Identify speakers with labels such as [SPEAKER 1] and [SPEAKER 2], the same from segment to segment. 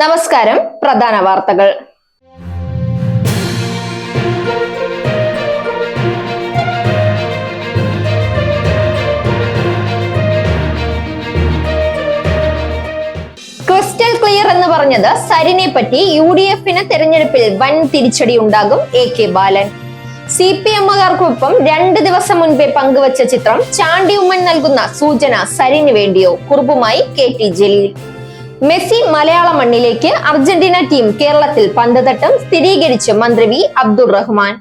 [SPEAKER 1] നമസ്കാരം പ്രധാന വാർത്തകൾ ക്രിസ്റ്റൽ ക്ലിയർ എന്ന് പറഞ്ഞത് സരിനെ പറ്റി യു ഡി എഫിന് തെരഞ്ഞെടുപ്പിൽ വൻ തിരിച്ചടി ഉണ്ടാകും A K Balan C P എമ്മുകാർക്കൊപ്പം രണ്ട് ദിവസം മുൻപേ പങ്കുവച്ച ചിത്രം ചാണ്ടി ഉമ്മൻ നൽകുന്ന സൂചന സരിന് വേണ്ടിയോ കുറുപ്പുമായി കെ ടി ജലീൽ മെസ്സി മലയാള മണ്ണിലേക്ക് അർജന്റീന ടീം കേരളത്തിൽ തട്ടം സ്ഥിരീകരിച്ച് മന്ത്രി വി അബ്ദുൾ റഹ്മാൻ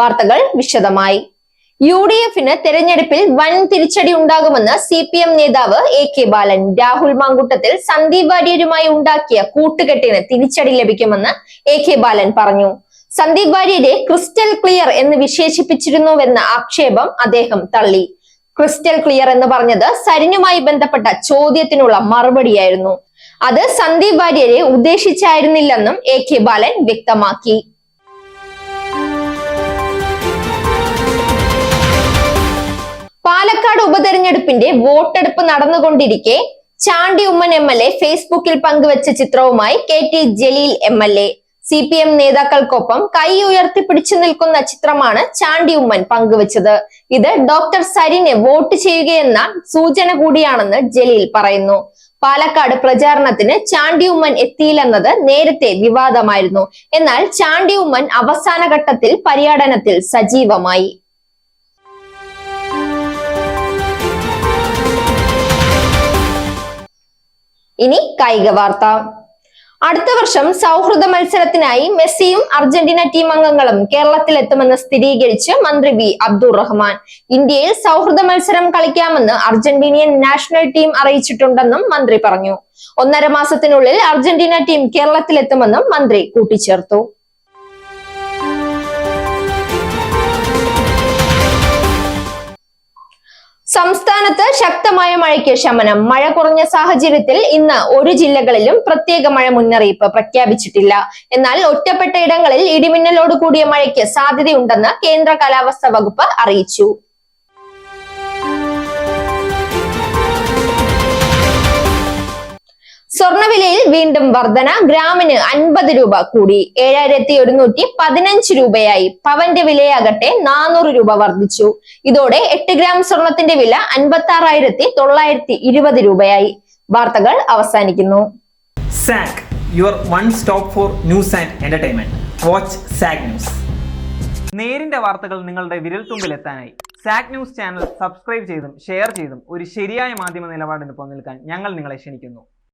[SPEAKER 1] വാർത്തകൾ വിശദമായി യു ഡി എഫിന് തെരഞ്ഞെടുപ്പിൽ വൻ തിരിച്ചടി ഉണ്ടാകുമെന്ന് സി പി എം നേതാവ് എ കെ ബാലൻ രാഹുൽ മാങ്കുട്ടത്തിൽ സന്ദീപ് വാര്യരുമായി ഉണ്ടാക്കിയ കൂട്ടുകെട്ടിന് തിരിച്ചടി ലഭിക്കുമെന്ന് എ കെ ബാലൻ പറഞ്ഞു സന്ദീപ് വാര്യരെ ക്രിസ്റ്റൽ ക്ലിയർ എന്ന് വിശേഷിപ്പിച്ചിരുന്നുവെന്ന ആക്ഷേപം അദ്ദേഹം തള്ളി ക്രിസ്റ്റൽ ക്ലിയർ എന്ന് പറഞ്ഞത് സരിനുമായി ബന്ധപ്പെട്ട ചോദ്യത്തിനുള്ള മറുപടിയായിരുന്നു അത് സന്ദീപ് വാര്യരെ ഉദ്ദേശിച്ചായിരുന്നില്ലെന്നും എ കെ ബാലൻ വ്യക്തമാക്കി പാലക്കാട് ഉപതെരഞ്ഞെടുപ്പിന്റെ വോട്ടെടുപ്പ് നടന്നുകൊണ്ടിരിക്കെ Chandy Oommen M L A ഫേസ്ബുക്കിൽ പങ്കുവച്ച ചിത്രവുമായി K T Jaleel M L A C P M നേതാക്കൾക്കൊപ്പം കൈ ഉയർത്തി പിടിച്ചു നിൽക്കുന്ന ചിത്രമാണ് ചാണ്ടി ഉമ്മൻ പങ്കുവച്ചത് ഇത് ഡോക്ടർ സരിനെ വോട്ട് ചെയ്യുകയെന്ന സൂചന കൂടിയാണെന്ന് ജലീൽ പറയുന്നു പാലക്കാട് പ്രചാരണത്തിന് ചാണ്ടി ഉമ്മൻ എത്തിയില്ലെന്നത് നേരത്തെ വിവാദമായിരുന്നു എന്നാൽ ചാണ്ടി ഉമ്മൻ അവസാന ഘട്ടത്തിൽ പര്യടനത്തിൽ സജീവമായി ഇനി കായിക വാർത്ത അടുത്ത വർഷം സൗഹൃദ മത്സരത്തിനായി മെസ്സിയും അർജന്റീന ടീം അംഗങ്ങളും എത്തുമെന്ന് സ്ഥിരീകരിച്ച് മന്ത്രി വി അബ്ദുൾ റഹ്മാൻ ഇന്ത്യയിൽ സൗഹൃദ മത്സരം കളിക്കാമെന്ന് അർജന്റീനിയൻ നാഷണൽ ടീം അറിയിച്ചിട്ടുണ്ടെന്നും മന്ത്രി പറഞ്ഞു ഒന്നര മാസത്തിനുള്ളിൽ അർജന്റീന ടീം കേരളത്തിലെത്തുമെന്നും മന്ത്രി കൂട്ടിച്ചേർത്തു സംസ്ഥാനത്ത് ശക്തമായ മഴയ്ക്ക് ശമനം മഴ കുറഞ്ഞ സാഹചര്യത്തിൽ ഇന്ന് ഒരു ജില്ലകളിലും പ്രത്യേക മഴ മുന്നറിയിപ്പ് പ്രഖ്യാപിച്ചിട്ടില്ല എന്നാൽ ഒറ്റപ്പെട്ട ഇടങ്ങളിൽ ഇടിമിന്നലോട് കൂടിയ മഴയ്ക്ക് സാധ്യതയുണ്ടെന്ന് കേന്ദ്ര കാലാവസ്ഥാ വകുപ്പ് അറിയിച്ചു സ്വർണവിലയിൽ വീണ്ടും വർധന ഗ്രാമിന് അൻപത് രൂപ കൂടി ഏഴായിരത്തി ഒരുന്നൂറ്റി പതിനഞ്ച് രൂപയായി പവന്റെ വിലയാകട്ടെ നാനൂറ് രൂപ വർദ്ധിച്ചു ഇതോടെ എട്ട് ഗ്രാം സ്വർണത്തിന്റെ വില അൻപത്തി ആറായിരത്തി തൊള്ളായിരത്തി ഇരുപത് രൂപയായി വാർത്തകൾ അവസാനിക്കുന്നു
[SPEAKER 2] സാക് your one stop for news and entertainment watch സാക് ന്യൂസ്
[SPEAKER 3] നേരിന്റെ വാർത്തകൾ നിങ്ങളുടെ തുമ്പിൽ എത്താനായി സാക് ന്യൂസ് ചാനൽ സബ്സ്ക്രൈബ് ചെയ്തും ഷെയർ ചെയ്തും ഒരു ശരിയായ മാധ്യമ നിലപാടിന് പോകാൻ ഞങ്ങൾ നിങ്ങളെ ക്ഷണിക്കുന്നു